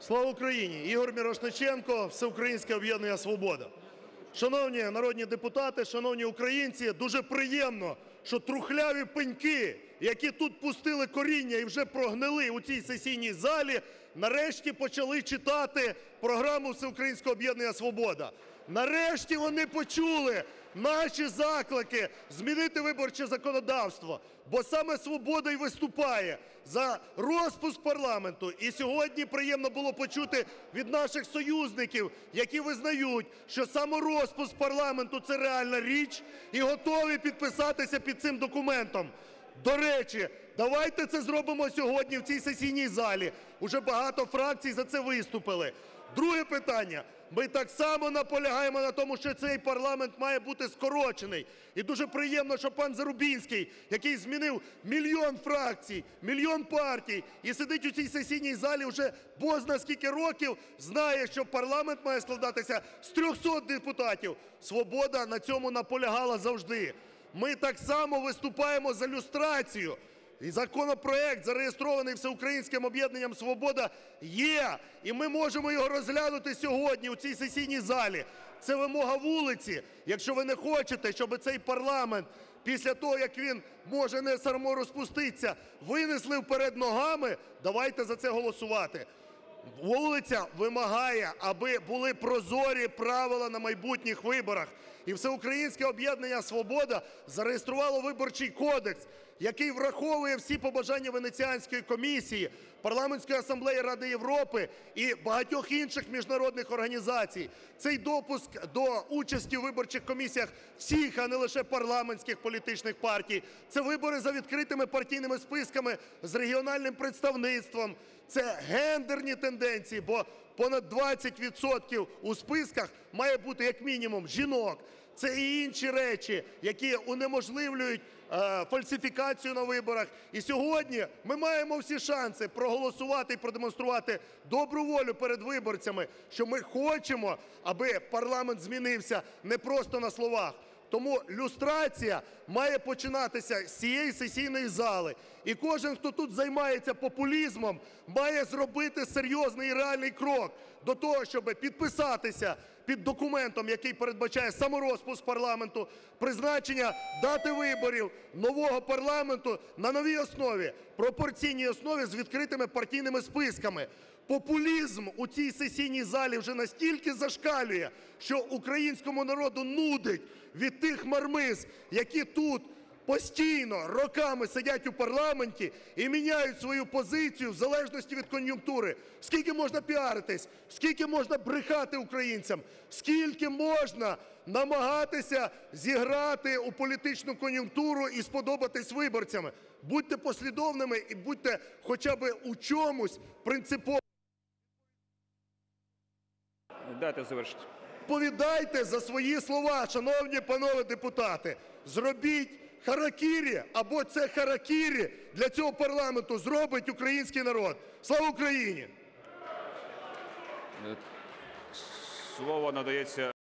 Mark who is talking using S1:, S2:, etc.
S1: Слава Україні! Ігор Мірошниченко, Всеукраїнське об'єднання «Свобода». Шановні народні депутати, шановні українці, дуже приємно, що трухляві пеньки, які тут пустили коріння і вже прогнили у цій сесійній залі, нарешті почали читати програму Всеукраїнського об'єднання «Свобода». Нарешті вони почули наші заклики змінити виборче законодавство, бо саме "Свобода" й виступає за розпуск парламенту. І сьогодні приємно було почути від наших союзників, які визнають, що саморозпуск парламенту – це реальна річ, і готові підписатися під цим документом. До речі, давайте це зробимо сьогодні в цій сесійній залі. Уже багато фракцій за це виступили. Друге питання. Ми так само наполягаємо на тому, що цей парламент має бути скорочений. І дуже приємно, що пан Зарубінський, який змінив мільйон фракцій, мільйон партій і сидить у цій сесійній залі вже бозна скільки років, знає, що парламент має складатися з 300 депутатів. "Свобода" на цьому наполягала завжди. Ми так само виступаємо за люстрацію. І законопроект, зареєстрований Всеукраїнським об'єднанням "Свобода", є, і ми можемо його розглянути сьогодні у цій сесійній залі. Це вимога вулиці. Якщо ви не хочете, щоб цей парламент після того, як він може не саморозпуститися, винесли вперед ногами, давайте за це голосувати. Вулиця вимагає, аби були прозорі правила на майбутніх виборах. І Всеукраїнське об'єднання "Свобода" зареєструвало Виборчий кодекс, який враховує всі побажання Венеціанської комісії, Парламентської асамблеї Ради Європи і багатьох інших міжнародних організацій. Цей допуск до участі у виборчих комісіях всіх, а не лише парламентських політичних партій. Це вибори за відкритими партійними списками з регіональним представництвом. Це гендерні тенденції, бо понад 20 відсотків у списках має бути як мінімум жінок. Це і інші речі, які унеможливлюють е, фальсифікацію на виборах. І сьогодні ми маємо всі шанси проголосувати і продемонструвати добру волю перед виборцями, що ми хочемо, аби парламент змінився не просто на словах. Тому люстрація має починатися з цієї сесійної зали. І кожен, хто тут займається популізмом, має зробити серйозний і реальний крок до того, щоб підписатися під документом, який передбачає саморозпуск парламенту, призначення дати виборів нового парламенту на новій основі, пропорційній основі з відкритими партійними списками. Популізм у цій сесійній залі вже настільки зашкалює, що українському народу нудить від тих мармиз, які тут постійно роками сидять у парламенті і міняють свою позицію в залежності від кон'юнктури. Скільки можна піаритись, скільки можна брехати українцям, скільки можна намагатися зіграти у політичну кон'юнктуру і сподобатись виборцям. Будьте послідовними і будьте хоча б у чомусь принципово.
S2: Дайте завершити.
S1: Відповідайте за свої слова, шановні панове депутати. Зробіть харакірі або це харакірі для цього парламенту зробить український народ. Слава Україні!
S2: Слово надається